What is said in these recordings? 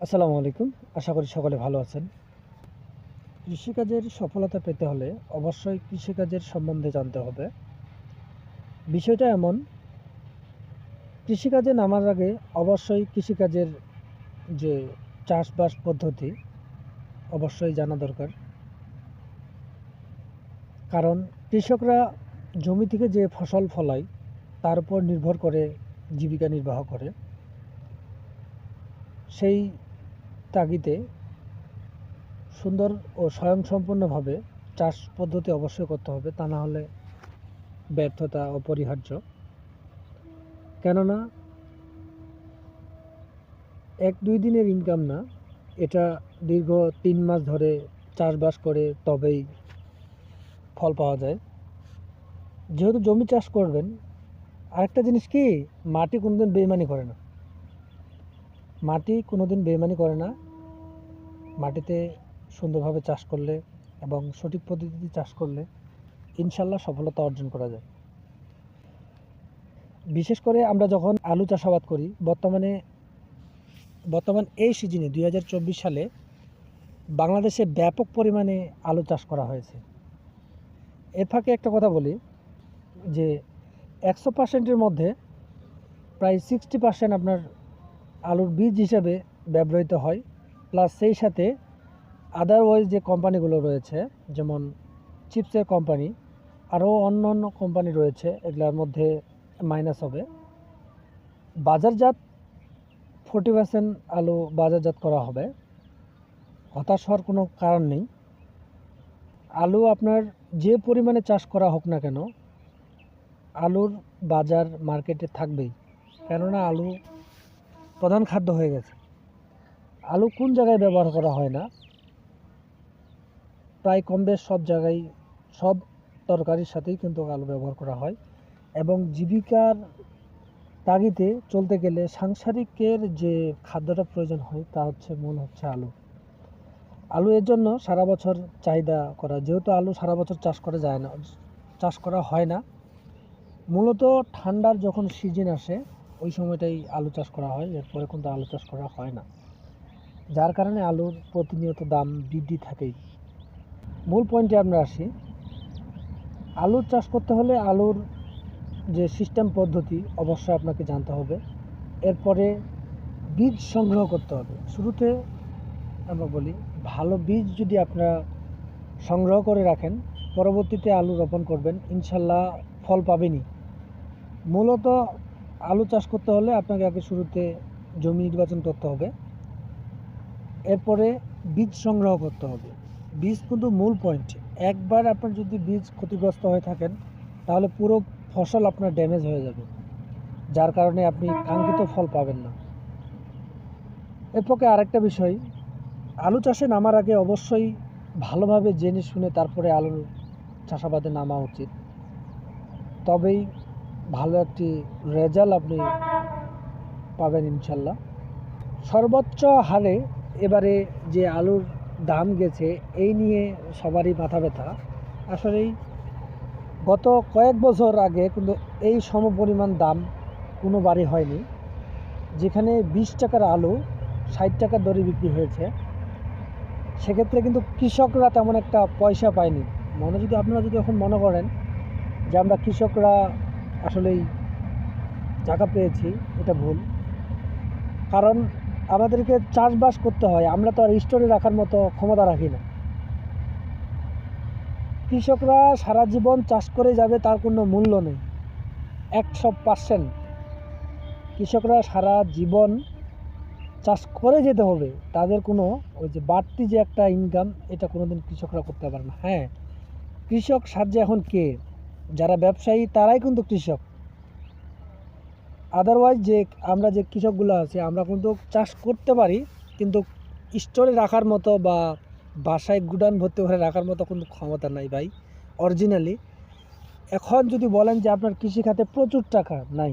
আসসালামু আলাইকুম। আশা করি সকলে ভালো আছেন। কৃষিকাজের সফলতা পেতে হলে অবশ্যই কৃষিকাজের সম্বন্ধে জানতে হবে। বিষয়টা এমন, কৃষিকাজে নামার আগে অবশ্যই কৃষিকাজের যে চাষবাস পদ্ধতি অবশ্যই জানা দরকার। কারণ কৃষকরা জমি থেকে যে ফসল ফলায়, তার উপর নির্ভর করে জীবিকা নির্বাহ করে। সেই তাগিদে সুন্দর ও স্বয়ংসম্পূর্ণভাবে চাষ পদ্ধতি অবশ্যই করতে হবে, তা না হলে ব্যর্থতা অপরিহার্য। কেননা, এক দুই দিনের ইনকাম না, এটা দীর্ঘ তিন মাস ধরে চাষবাস করে তবেই ফল পাওয়া যায়। যেহেতু জমি চাষ করবেন, আরেকটা জিনিস কি, মাটি কোনোদিন বেইমানি করে না। মাটি কোনোদিন বেমানি করে না। মাটিতে সুন্দরভাবে চাষ করলে এবং সঠিক পদ্ধতিতে চাষ করলে ইনশাল্লাহ সফলতা অর্জন করা যায়। বিশেষ করে আমরা যখন আলু চাষাবাদ করি, বর্তমানে, বর্তমান এই সিজনে দুই হাজার চব্বিশ সালে বাংলাদেশে ব্যাপক পরিমাণে আলু চাষ করা হয়েছে। এর ফাঁকে একটা কথা বলি, যে একশো পার্সেন্টের মধ্যে প্রায় সিক্সটি পার্সেন্ট আপনার আলুর বীজ হিসাবে ব্যবহৃত হয়। প্লাস সেই সাথে আদারওয়াইজ যে কোম্পানিগুলো রয়েছে, যেমন চিপসের কোম্পানি, আরও অন্য অন্য কোম্পানি রয়েছে, এগুলোর মধ্যে মাইনাস হবে। বাজারজাত ফোর্টি পার্সেন্ট আলু বাজারজাত করা হবে। হতাশ হওয়ার কোনো কারণ নেই। আলু আপনার যে পরিমাণে চাষ করা হোক না কেন, আলুর বাজার মার্কেটে থাকবেই। কেননা আলু প্রধান খাদ্য হয়ে গেছে। আলু কোন জায়গায় ব্যবহার করা হয় না? প্রায় কম বেশ সব জায়গায়, সব তরকারির সাথেই কিন্তু আলু ব্যবহার করা হয় এবং জীবিকার তাগিদে চলতে গেলে সাংসারিকের যে খাদ্যটা প্রয়োজন হয় তা হচ্ছে মূল হচ্ছে আলু। আলু এর জন্য সারা বছর চাহিদা করা, যেহেতু আলু সারা বছর চাষ করা যায় না, চাষ করা হয় না, মূলত ঠান্ডার যখন সিজন আসে ওই সময়টাই আলু চাষ করা হয়, এরপরে কিন্তু আলু চাষ করা হয় না। যার কারণে আলুর প্রতিনিয়ত দাম বৃদ্ধি থাকেই। মূল পয়েন্টে আমরা আসি। আলুর চাষ করতে হলে আলুর যে সিস্টেম পদ্ধতি অবশ্যই আপনাকে জানতে হবে। এরপরে বীজ সংগ্রহ করতে হবে। শুরুতে আমরা বলি, ভালো বীজ যদি আপনারা সংগ্রহ করে রাখেন, পরবর্তীতে আলু রোপণ করবেন, ইনশাল্লাহ ফল পাবেনই। মূলত আলু চাষ করতে হলে আপনাকে আগে শুরুতে জমি নির্বাচন করতে হবে। এরপরে বীজ সংগ্রহ করতে হবে। বীজ কিন্তু মূল পয়েন্ট একবার আপনার যদি বীজ ক্ষতিগ্রস্ত হয়ে থাকেন, তাহলে পুরো ফসল আপনার ড্যামেজ হয়ে যাবে। যার কারণে আপনি কাঙ্ক্ষিত ফল পাবেন না। এর পক্ষে আরেকটা বিষয়, আলু চাষে নামার আগে অবশ্যই ভালোভাবে জেনে শুনে তারপরে আলুর চাষাবাদে নামা উচিত। তবেই ভালো একটি রেজাল্ট আপনি পাবেন ইনশাল্লাহ। সর্বোচ্চ হারে এবারে যে আলুর দাম গেছে, এই নিয়ে সবারই মাথা ব্যথা। আসলেই গত কয়েক বছর আগে কিন্তু এই সম সমপরিমাণ দাম কোনো বাড়ি হয়নি। যেখানে বিশ টাকার আলু ষাট টাকার দরে বিক্রি হয়েছে, সেক্ষেত্রে কিন্তু কৃষকরা তেমন একটা পয়সা পায়নি। মনে যদি আপনারা যদি এখন মনে করেন যে আমরা কৃষকরা আসলেই টাকা পেয়েছি, এটা ভুল। কারণ আমাদেরকে চাষবাস করতে হয়, আমরা তো আর স্টোরে রাখার মতো ক্ষমতা রাখি না। কৃষকরা সারা জীবন চাষ করে যাবে, তার কোনো মূল্য নেই। একশো পার্সেন্ট। কৃষকরা সারা জীবন চাষ করে যেতে হবে, তাদের কোনো ওই যে বাড়তি যে একটা ইনকাম এটা কোনোদিন কৃষকরা করতে পারে না। হ্যাঁ কৃষক সাহায্যে এখন কে? যারা ব্যবসায়ী, তারাই কিন্তু কৃষক। আদারওয়াইজ যে আমরা যে কৃষকগুলো আছে, আমরা কিন্তু চাষ করতে পারি, কিন্তু স্টোরে রাখার মতো বা বাসায় গুডান ভর্তি করে রাখার মতো কোনো ক্ষমতা নাই ভাই অরিজিনালি এখন যদি বলেন যে আপনার কৃষি খাতে প্রচুর টাকা নাই,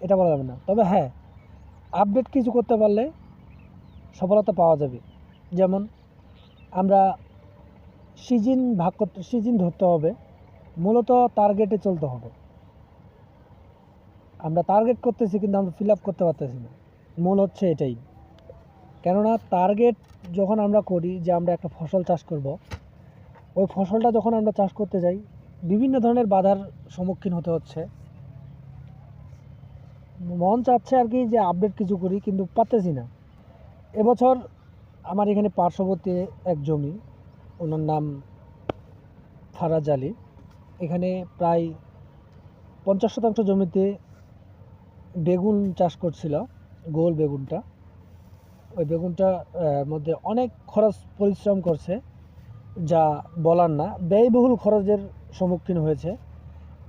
এটা বলা যাবে না। তবে হ্যাঁ আপডেট কিছু করতে পারলে সফলতা পাওয়া যাবে। যেমন আমরা সিজন ভাগ করতে, সিজন ধরতে হবে। মূলত টার্গেটে চলতে হবে। আমরা টার্গেট করতেছি কিন্তু আমরা ফিল আপ করতে পারতেছি না। মূল হচ্ছে এটাই। কেননা টার্গেট যখন আমরা করি যে আমরা একটা ফসল চাষ করব, ওই ফসলটা যখন আমরা চাষ করতে যাই, বিভিন্ন ধরনের বাধার সম্মুখীন হতে হচ্ছে। মন চাচ্ছে আর কি যে আপডেট কিছু করি, কিন্তু পারতেছি না। এবছর আমার এখানে পার্শ্ববর্তী এক জমি ওনার নাম ফারাজ আলী। এখানে প্রায় পঞ্চাশ শতাংশ জমিতে বেগুন চাষ করছিল, গোল বেগুনটা। ওই বেগুনটা মধ্যে অনেক খরচ পরিশ্রম করছে, যা বলার না, ব্যয়বহুল খরচের সম্মুখীন হয়েছে।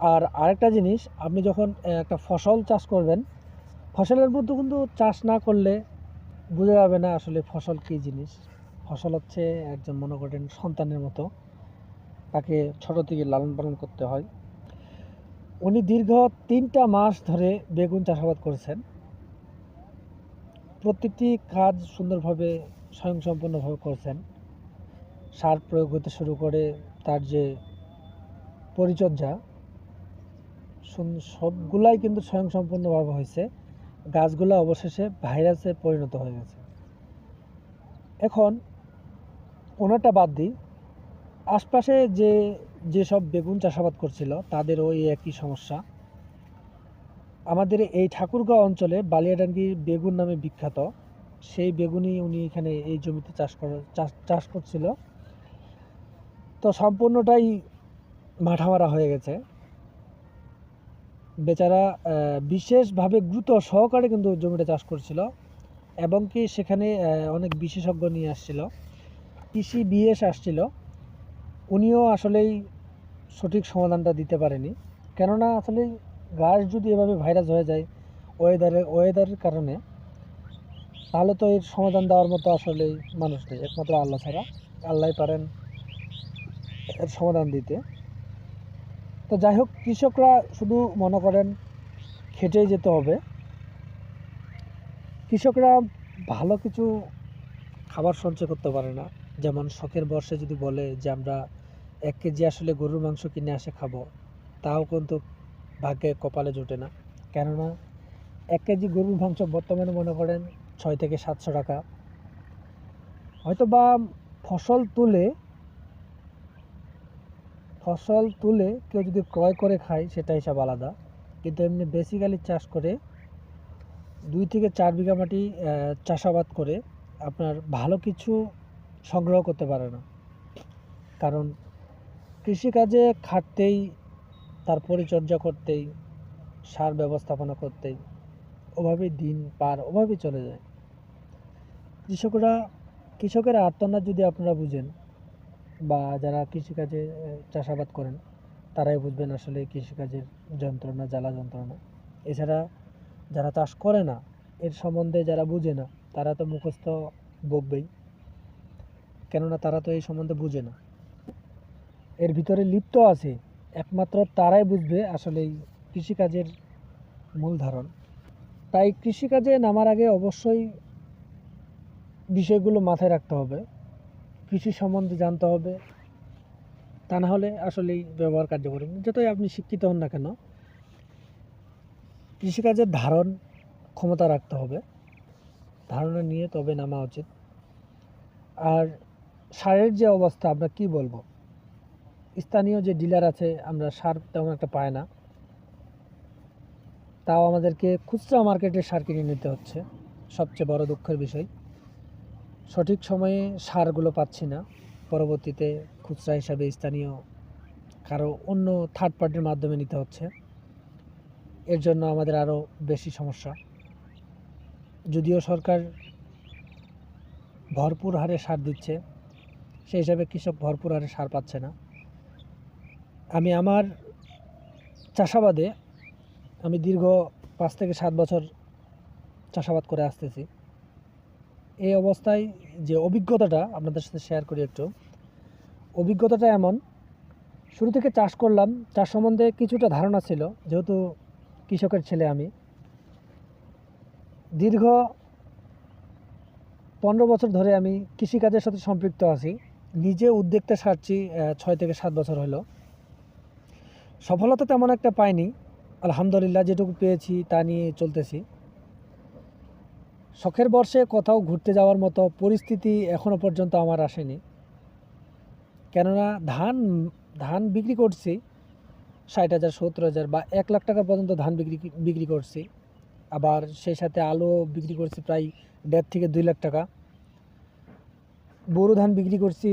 আর আরেকটা জিনিস, আপনি যখন একটা ফসল চাষ করবেন, ফসলের মধ্যে কিন্তু চাষ না করলে বোঝা যাবে না আসলে ফসল কী জিনিস। ফসল হচ্ছে একজন মনে করেন সন্তানের মতো। তাকে ছোট থেকে লালন পালন করতে হয়। উনি দীর্ঘ তিনটা মাস ধরে বেগুন চাষাবাদ করেছেন। প্রত্যেকটি কাজ সুন্দরভাবে স্বয়ংসম্পূর্ণভাবে করছেন। সার প্রয়োগ হতে শুরু করে তার যে পরিচর্যা সবগুলাই কিন্তু স্বয়ংসম্পূর্ণভাবে হয়েছে। গাছগুলো অবশেষে ভাইরাসে পরিণত হয়ে গেছে। এখন ওনারটা বাদ দিই। আশপাশে যে যেসব বেগুন চাষাবাদ করছিল তাদের ওই একই সমস্যা। আমাদের এই ঠাকুরগাঁও অঞ্চলে বালিয়াডাঙ্গি বেগুন নামে বিখ্যাত। সেই বেগুনই উনি এখানে এই জমিতে চাষ করে, চাষ করছিল। তো সম্পূর্ণটাই মাঠামারা হয়ে গেছে। বেচারা বিশেষভাবে গুরুত্ব সহকারে কিন্তু জমিটা চাষ করছিল এবং কি সেখানে অনেক বিশেষজ্ঞ নিয়ে আসছিল। কৃষি বিএস আসছিল, উনিও আসলেই সঠিক সমাধানটা দিতে পারেনি। কেননা আসলে গাছ যদি এভাবে ভাইরাস হয়ে যায় ওয়েদারের ওয়েদারের কারণে, তাহলে তো এর সমাধান দেওয়ার মতো আসলে মানুষ নেই। একমাত্র আল্লাহ ছাড়া। আল্লাহ পারেন এর সমাধান দিতে। তো যাই হোক, কৃষকরা শুধু মনে করেন খেটেই যেতে হবে। কৃষকরা ভালো কিছু খাবার সঞ্চয় করতে পারে না। যেমন শখের বর্ষে যদি বলে যে আমরা এক কেজি আসলে গরুর মাংস কিনে আসে খাব, তাও কিন্তু ভাগ্যে কপালে জোটে না। কেননা এক কেজি গরুর মাংস বর্তমানে মনে করেন ছয় থেকে সাতশো টাকা। হয়তো বা ফসল তুলে ফসল তুলে কেউ যদি ক্রয় করে খায় সেটা হিসাব আলাদা। কিন্তু এমনি বেসিক্যালি চাষ করে দুই থেকে চার বিঘা মাটি চাষাবাদ করে আপনার ভালো কিছু সংগ্রহ করতে পারে না। কারণ কৃষিকাজে খাটতেই, তার পরিচর্যা করতেই, সার ব্যবস্থাপনা করতেই ওভাবেই দিন পার ওভাবেই চলে যায়। কৃষকরা, কৃষকের আর্তনাদ যদি আপনারা বুঝেন বা যারা কৃষিকাজে চাষাবাদ করেন, তারাই বুঝবেন আসলে কৃষিকাজের যন্ত্রণা, জ্বালা যন্ত্রণা। এছাড়া যারা চাষ করে না, এর সম্বন্ধে যারা বুঝে না, তারা তো মুখস্থ বকবেই। কেননা তারা তো এই সম্বন্ধে বুঝে না। এর ভিতরে লিপ্ত আছে, একমাত্র তারাই বুঝবে আসলে কৃষিকাজের মূল ধারণ। তাই কৃষিকাজে নামার আগে অবশ্যই বিষয়গুলো মাথায় রাখতে হবে। কৃষি সম্বন্ধে জানতে হবে। তা না হলে আসলেই ব্যবহার কার্যকরী। যতই আপনি শিক্ষিত হন না কেন, কৃষিকাজের ধারণ ক্ষমতা রাখতে হবে। ধারণা নিয়ে তবে নামা উচিত। আর সারের যে অবস্থা, আমরা কি বলব? স্থানীয় যে ডিলার আছে, আমরা সার তেমন একটা পাই না। তাও আমাদেরকে খুচরা মার্কেটে সার কিনে নিতে হচ্ছে। সবচেয়ে বড় দুঃখের বিষয়। সঠিক সময়ে সারগুলো পাচ্ছি না। পরবর্তীতে খুচরা হিসাবে স্থানীয় কারও অন্য থার্ড পার্টির মাধ্যমে নিতে হচ্ছে। এর জন্য আমাদের আরও বেশি সমস্যা। যদিও সরকার ভরপুর হারে সার দিচ্ছে সেই হিসাবে কৃষক ভরপুর হারে সার পাচ্ছে না। আমি আমার চাষাবাদে আমি দীর্ঘ পাঁচ থেকে সাত বছর চাষাবাদ করে আসতেছি। এই অবস্থায় যে অভিজ্ঞতাটা আপনাদের সাথে শেয়ার করি একটু। অভিজ্ঞতাটা এমন, শুরু থেকে চাষ করলাম, চাষ সম্বন্ধে কিছুটা ধারণা ছিল, যেহেতু কৃষকের ছেলে আমি। দীর্ঘ পনেরো বছর ধরে আমি কৃষিকাজের সাথে সম্পৃক্ত আছি। নিজে উদ্যোগটা সারছি ছয় থেকে সাত বছর হলো। সফলতা তেমন একটা পাইনি। আলহামদুলিল্লাহ যেটুকু পেয়েছি তা নিয়ে চলতেছি। শখের বর্ষে কোথাও ঘুরতে যাওয়ার মতো পরিস্থিতি এখনও পর্যন্ত আমার আসেনি। কেননা ধান ধান বিক্রি করছি, ষাট হাজার, সত্তর হাজার বা এক লাখ টাকা পর্যন্ত ধান বিক্রি বিক্রি করছি। আবার সেই সাথে আলু বিক্রি করছি প্রায় দেড় থেকে দুই লাখ টাকা। বোরো ধান বিক্রি করছি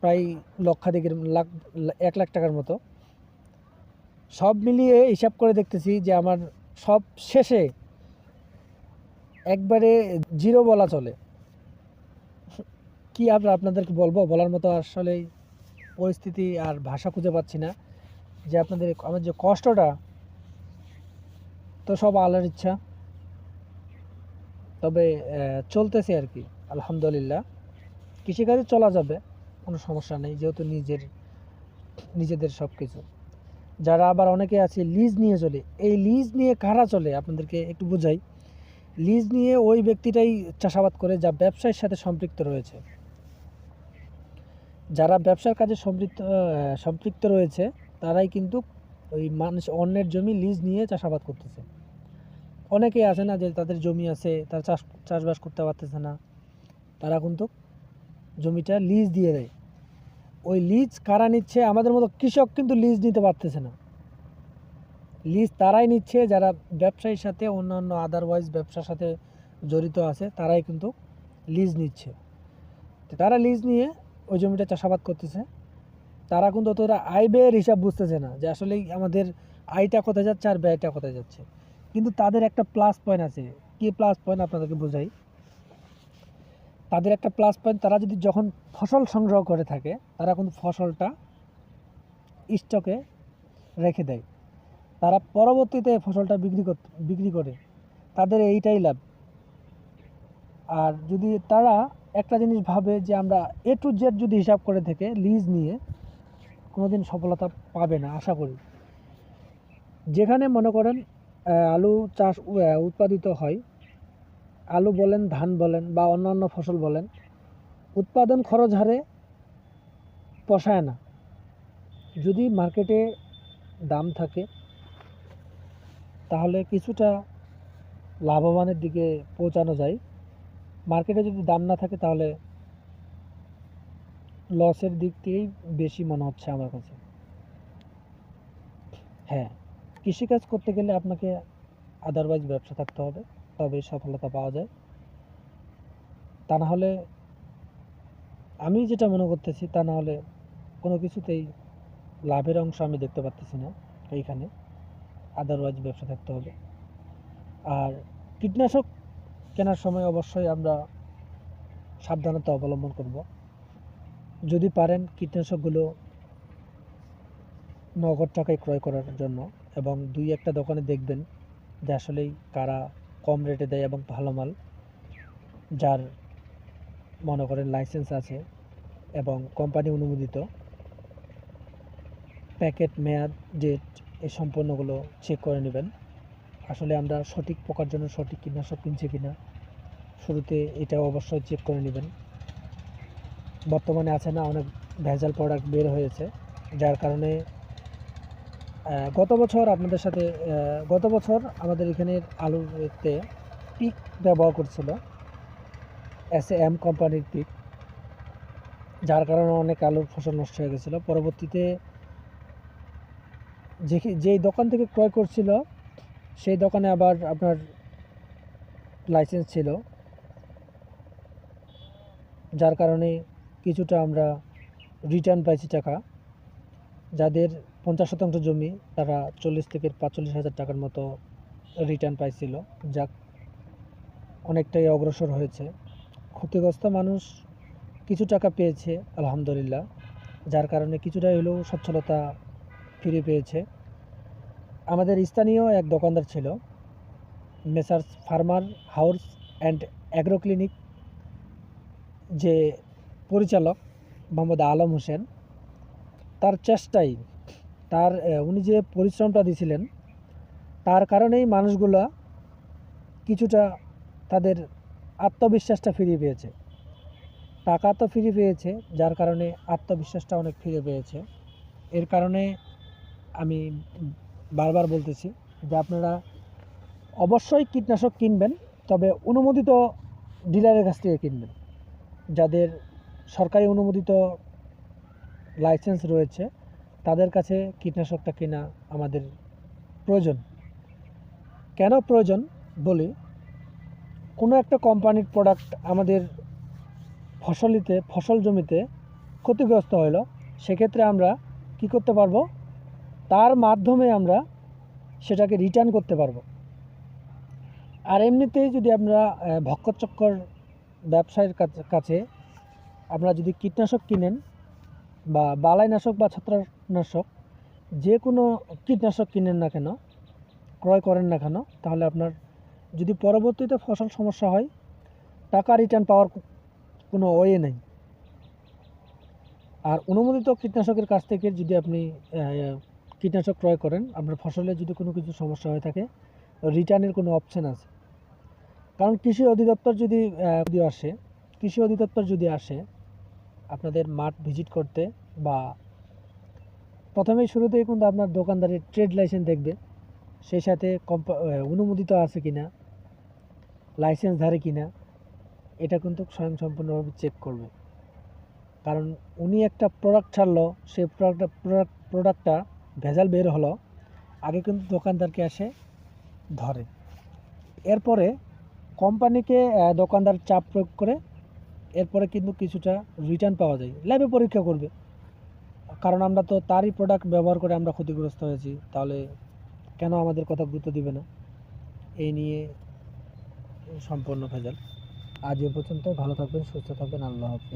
প্রায় লক্ষাধিকের লাখ, এক লাখ টাকার মতো। সব মিলিয়ে হিসাব করে দেখতেছি যে আমার সব শেষে একবারে জিরো বলা চলে। কি আর আপনাদেরকে বলব? বলার মতো আসলে পরিস্থিতি আর ভাষা খুঁজে পাচ্ছি না। যে আপনাদের আমার যে কষ্টটা, তো সব আল্লাহর ইচ্ছা। তবে চলতেছে আর কি, আলহামদুলিল্লাহ। কৃষিকাজে চলা যাবে, কোনো সমস্যা নেই, যেহেতু নিজের, নিজেদের সব কিছু যারা আবার অনেকে আছে লিজ নিয়ে চলে, এই লিজ নিয়ে কারা চলে? আপনাদেরকে একটু বোঝাই। লিজ নিয়ে ওই ব্যক্তিটাই চাষাবাদ করে যা ব্যবসায়ের সাথে সম্পৃক্ত রয়েছে। যারা ব্যবসার কাজে সম্পৃক্ত সম্পৃক্ত রয়েছে, তারাই কিন্তু ওই মানুষ, অন্যের জমি লিজ নিয়ে চাষাবাদ করতেছে। অনেকেই আছে না যে তাদের জমি আছে, তারা চাষ, চাষবাস করতে পারতেছে না। তারা কিন্তু জমিটা লিজ দিয়ে দেয়। ওই লিজ কারা নিচ্ছে আমাদের মতো কৃষক কিন্তু লিজ নিতে পারতেছে না। লিজ তারাই নিচ্ছে, যারা ব্যবসায়ীর সাথে, অন্যান্য আদারওয়াইজ ব্যবসার সাথে জড়িত আছে, তারাই কিন্তু লিজ নিচ্ছে। তো তারা লিজ নিয়ে ওই জমিটা চাষাবাদ করতেছে। তারা কিন্তু অতটা আয় ব্যয়ের হিসাব বুঝতেছে না যে আসলে আমাদের আয়টা কোথায় যাচ্ছে আর ব্যয়টা কোথায় যাচ্ছে। কিন্তু তাদের একটা প্লাস পয়েন্ট আছে। কি প্লাস পয়েন্ট আপনাদেরকে বোঝাই? তাদের একটা প্লাস পয়েন্ট তারা যদি যখন ফসল সংগ্রহ করে থাকে, তারা কিন্তু ফসলটা স্টকে রেখে দেয়। তারা পরবর্তীতে ফসলটা বিক্রি বিক্রি করে। তাদের এইটাই লাভ। আর যদি তারা একটা জিনিস ভাবে যে আমরা এ টু জেড যদি হিসাব করে থেকে লিজ নিয়ে, কোনোদিন সফলতা পাবে না, আশা করি। যেখানে মনে করেন আলু চাষ উৎপাদিত হয় আলু বলেন, ধান বলেন বা অন্যান্য ফসল বলেন, উৎপাদন খরচ হারে পোষায় না। যদি মার্কেটে দাম থাকে, তাহলে কিছুটা লাভবানের দিকে পৌঁছানো যায়। মার্কেটে যদি দাম না থাকে, তাহলে লসের দিক থেকেই বেশি মনে হচ্ছে আমার কাছে। হ্যাঁ কৃষিকাজ করতে গেলে আপনাকে আদারওয়াইজ ব্যবসা থাকতে হবে। তবে সফলতা পাওয়া যায়। তা না হলে আমি যেটা মনে করতেছি, তা না হলে কোনো কিছুতেই লাভের অংশ আমি দেখতে পাচ্তেছি না এইখানে। আদারওয়াইজ ব্যবসা থাকতে হবে। আর কীটনাশক কেনার সময় অবশ্যই আমরা সাবধানতা অবলম্বন করব। যদি পারেন কীটনাশকগুলো নগদ টাকায় ক্রয় করার জন্য এবং দুই একটা দোকানে দেখবেন যে আসলেই কারা কম রেটে দেয় এবং ভালো মাল, যার মনে করেন লাইসেন্স আছে এবং কোম্পানি অনুমোদিত। প্যাকেট মেয়াদ ডেট এই সম্পূর্ণগুলো চেক করে নেবেন। আসলে আমরা সঠিক পোকার জন্য সঠিক কীটনাশক কিনছি কিনা, শুরুতে এটা অবশ্যই চেক করে নেবেন। বর্তমানে আছে না, অনেক ভেজাল প্রোডাক্ট বের হয়েছে, যার কারণে গত বছর আপনাদের সাথে গত বছর আমাদের এখানের আলুতে পিক ব্যবহার করছিল এস এম কোম্পানির পিক, যার কারণে অনেক আলুর ফসল নষ্ট হয়ে গেছিল। পরবর্তীতে যে যেই দোকান থেকে ক্রয় করছিল, সেই দোকানে আবার আপনার লাইসেন্স ছিল, যার কারণে কিছুটা আমরা রিটার্ন পাইছি টাকা, যাদের পঞ্চাশ শতাংশ জমি তারা চল্লিশ থেকে পাঁচচল্লিশ হাজার টাকার মতো রিটার্ন পাইছিল। যাক, অনেকটাই অগ্রসর হয়েছে। ক্ষতিগ্রস্ত মানুষ কিছু টাকা পেয়েছে, আলহামদুলিল্লাহ। যার কারণে কিছুটা হলেও সচ্ছলতা ফিরে পেয়েছে। আমাদের স্থানীয় এক দোকানদার ছিল, messrs farmer house and agro clinic, যে পরিচালক মোহাম্মদ আলম হোসেন। তার চেষ্টাই তার উনি যে পরিশ্রমটা দিয়েছিলেন তার কারণেই মানুষগুলা কিছুটা তাদের আত্মবিশ্বাসটা ফিরে পেয়েছে। টাকা তো ফিরে পেয়েছে, যার কারণে আত্মবিশ্বাসটা অনেক ফিরে পেয়েছে। এর কারণে আমি বারবার বলতেছি যে আপনারা অবশ্যই কীটনাশক কিনবেন, তবে অনুমোদিত ডিলারের কাছ থেকে কিনবেন। যাদের সরকারি অনুমোদিত লাইসেন্স রয়েছে তাদের কাছে কীটনাশকটা কেনা আমাদের প্রয়োজন। কেন প্রয়োজন? বলি কোনো একটা কোম্পানির প্রোডাক্ট আমাদের ফসলিতে ফসল জমিতে ক্ষতিগ্রস্ত হলো সেক্ষেত্রে আমরা কি করতে পারব? তার মাধ্যমে আমরা সেটাকে রিটার্ন করতে পারব। আর এমনিতেই যদি আমরা আহ, ভক্কচক্কর ব্যবসায়ীর কাছে- আপনারা যদি কীটনাশক কিনেন বা বালাইনাশক বা ছত্রাকনাশক যে কোনো কীটনাশক কিনেন না কেন, ক্রয় করেন না কেন, তাহলে আপনার যদি পরবর্তীতে ফসল সমস্যা হয়, টাকা রিটার্ন পাওয়ার কোনো ওয়ে নেই। আর অনুমোদিত কীটনাশকের কাছ থেকে যদি আপনি কীটনাশক ক্রয় করেন, আপনার ফসলে যদি কোনো কিছু সমস্যা হয়ে থাকে রিটার্নের কোনো অপশান আছে। কারণ কৃষি অধিদপ্তর যদি যদি আসে, কৃষি অধিদপ্তর যদি আসে, আপনাদের মাঠ ভিজিট করতে বা প্রথমেই শুরুতেই কিন্তু আপনার দোকানদারের ট্রেড লাইসেন্স দেখবে। সেই সাথে কম্পা অনুমোদিত আছে কিনা লাইসেন্স ধারে কিনা, এটা কিন্তু স্বয়ংসম্পূর্ণভাবে চেক করবে। কারণ উনি একটা প্রোডাক্ট ছাড়লো, সেই প্রোডাক্টটা প্রোডাক্ট প্রোডাক্টটা ভেজাল বের হলো, আগে কিন্তু দোকানদারকে এসে ধরে। এরপরে কোম্পানিকে দোকানদার চাপ প্রয়োগ করে, এরপরে কিন্তু কিছুটা রিটার্ন পাওয়া যায়। ল্যাবে পরীক্ষা করবে। কারণ আমরা তো তারই প্রোডাক্ট ব্যবহার করে আমরা ক্ষতিগ্রস্ত হয়েছি। তাহলে কেন আমাদের কথা গুরুত্ব দিবে না? এই নিয়ে সম্পূর্ণ ভেজাল। আজ এ পর্যন্ত ভালো থাকবেন, সুস্থ থাকবেন, আল্লাহ হাফিজ।